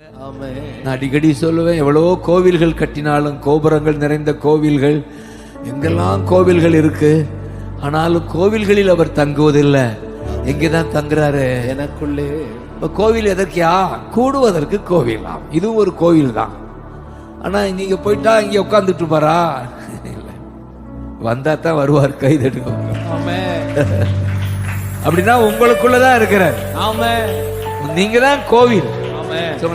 நான் அடிக்கடி சொல்லுவேன் எவ்வளவோ கோவில்கள் கட்டினாலும் கோபுரங்கள் நிறைந்த கோவில்கள் எங்கெல்லாம் கோவில்கள் இருக்கு ஆனாலும் கோவில்களில் அவர் தங்குவதில்லை. எங்கதான் தங்குறாரு? எனக்குள்ளே. இப்ப கோவில் எதற்கியா கூடுவதற்கு கோவிலாம் இதுவும் ஒரு கோவில் தான். ஆனா நீங்க போயிட்டா இங்க உட்கார்ந்துட்டு இருப்பாரா? இல்ல. வந்தா தான் வருவார் ஆமென். அப்படின்னா உங்களுக்குள்ளதான் இருக்கிறார். ஆமென். நீங்க தான் கோவில்.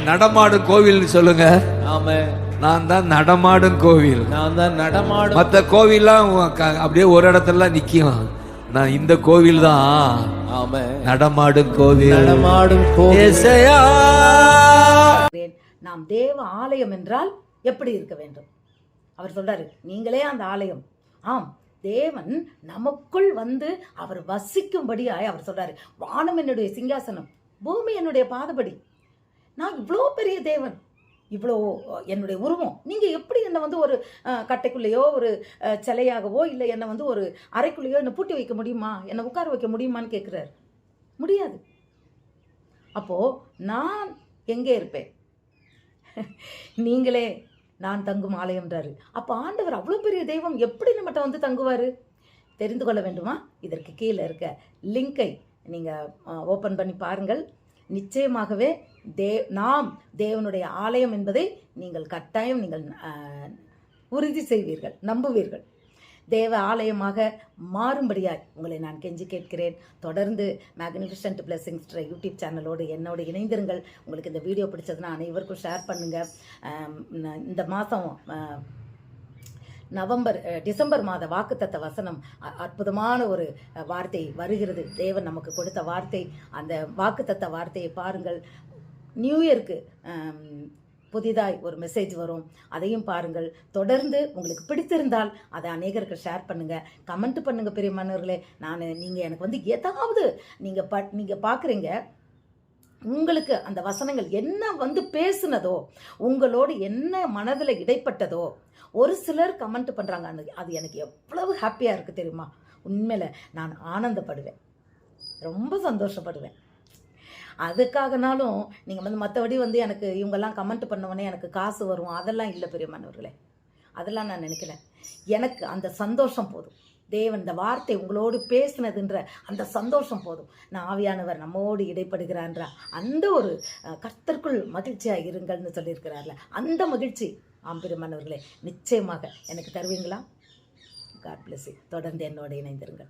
நடமாடும் கோவில்னு சொல்லுங்க. ஆமென். நான் தான் நடமாடும் கோவில். நான் தான் நடமாடும் மற்ற கோவில்லாம் அப்படியே ஒரு இடத்துல நிக்கும். நான் இந்த கோவில் தான் நடமாடும் கோவில். நடமாடும் கோவில். நாம் தேவ ஆலயம் என்றால் எப்படி இருக்க வேண்டும்? அவர் சொல்றாரு நீங்களே அந்த ஆலயம். ஆம் தேவன் நமக்குள் வந்து அவர் வசிக்கும்படியாய் அவர் சொல்றாரு. வானம் என்னுடைய சிங்காசனம் பூமி என்னுடைய பாதபடி. நான் இவ்வளோ பெரிய தேவன். இவ்வளோ என்னுடைய உருவம். நீங்கள் எப்படி என்னை வந்து ஒரு கட்டைக்குள்ளேயோ ஒரு சிலையாகவோ இல்லை என்னை வந்து ஒரு அறைக்குள்ளேயோ என்னை பூட்டி வைக்க முடியுமா? என்னை உட்கார வைக்க முடியுமான்னு கேட்குறாரு முடியாது. அப்போது நான் எங்கே இருப்பேன்? நீங்களே நான் தங்கும் ஆலயம்ன்றாரு அப்போ ஆண்டவர் அவ்வளோ பெரிய தெய்வம் எப்படி நம்மகிட்ட வந்து தங்குவார்? தெரிந்து கொள்ள வேண்டுமா? இதற்கு கீழே இருக்க லிங்கை நீங்கள் ஓப்பன் பண்ணி பாருங்கள். நிச்சயமாகவே தே நாம் தேவனுடைய ஆலயம் என்பதை நீங்கள் கட்டாயம் நீங்கள் உறுதி செய்வீர்கள் நம்புவீர்கள். தேவ ஆலயமாக மாறும்படியாய் உங்களை நான் கெஞ்சி கேட்கிறேன். தொடர்ந்து மேக்னிஃபிஷன்ட் பிளெஸிங்ஸ்ன்ற யூடியூப் சேனலோடு என்னோடு இணைந்திருங்கள். உங்களுக்கு இந்த வீடியோ பிடிச்சதுன்னா அனைவருக்கும் ஷேர் பண்ணுங்கள் இந்த மாதம் நவம்பர் டிசம்பர் மாத வாக்குத்தத்த வசனம் அ- அற்புதமான ஒரு வார்த்தை வருகிறது. தேவன் நமக்கு கொடுத்த வார்த்தை அந்த வாக்குத்தத்த வார்த்தையை பாருங்கள். நியூ இயருக்கு புதிதாய் ஒரு மெசேஜ் வரும். அதையும் பாருங்கள். தொடர்ந்து உங்களுக்கு பிடித்திருந்தால் அதை அநேகருக்கு ஷேர் பண்ணுங்கள் கமெண்ட் பண்ணுங்க பெரியமானவர்களே நான் நீங்கள் எனக்கு வந்து ஏதாவது நீங்கள் ப நீங்கள் பார்க்குறீங்க உங்களுக்கு அந்த வசனங்கள் என்ன வந்து பேசுனதோ உங்களோடு என்ன மனதில் இடைப்பட்டதோ ஒரு சிலர் கமெண்ட் பண்ணுறாங்க அந்த அது எனக்கு எவ்வளவு ஹாப்பியாக இருக்குது தெரியுமா? உண்மையில் நான் ஆனந்தப்படுவேன். ரொம்ப சந்தோஷப்படுவேன். அதுக்காகனாலும் நீங்கள் வந்து மற்றபடி வந்து எனக்கு இவங்கெல்லாம் கமெண்ட் பண்ணவொடனே எனக்கு காசு வரும். அதெல்லாம் இல்லை பெரியமானவர்களே அதெல்லாம் நான் நினைக்கல. எனக்கு அந்த சந்தோஷம் போதும். தேவன் இந்த வார்த்தை உங்களோடு பேசினதுன்ற அந்த சந்தோஷம் போதும். நான் ஆவியானவர் நம்மோடு இடைப்படுகிறான்ற அந்த ஒரு கர்த்தர்க்குள் கர்த்தருக்குள் மகிழ்ச்சியாக இருங்கள்னு சொல்லியிருக்கிறார்ல. அந்த மகிழ்ச்சி ஆம்பிரமானவர்களே நிச்சயமாக எனக்கு தருவீங்களா? காட் பிளஸ் தொடர்ந்து என்னோடு இணைந்திருங்கள்.